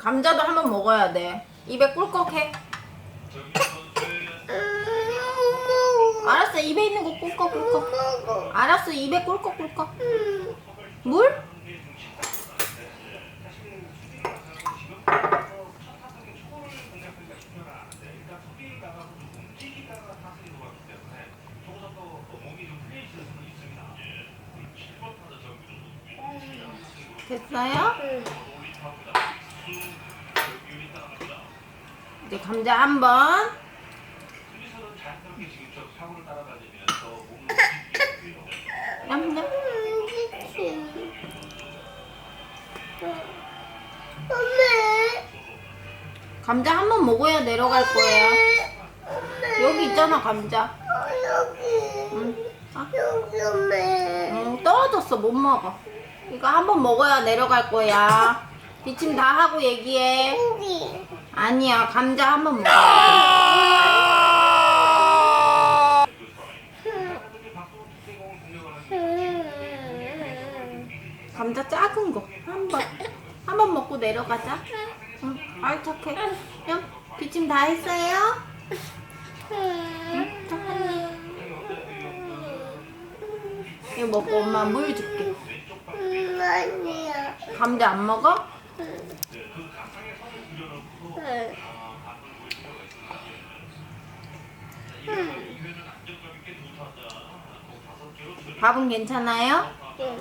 감자도 한번 먹어야 돼. 입에 꿀꺽해. 알았어, 입에 있는 거 꿀꺽 꿀꺽. 알았어, 입에 꿀꺽 꿀꺽. 음. 물? 됐어요? 응. 이제 감자 한 번. 냠냠. 음, 그치. 엄마. 감자 한 번 먹어야 내려갈 거예요. 여기 있잖아, 감자. 응. 아. 응, 떨어졌어, 못 먹어. 이거 한 번 먹어야 내려갈 거야. 기침 다 하고 얘기해. 여기. 아니야, 감자 한 번 먹어야 돼. 감자 작은 거. 한 번. 한 번 먹고 내려가자. 응, 아이, 착해. 응, 기침 다 했어요? 응, 착하네. 이거 먹고 엄마 물 줄게. 음, 아니야. 감자 안 먹어? 응. 밥은 괜찮아요? 응.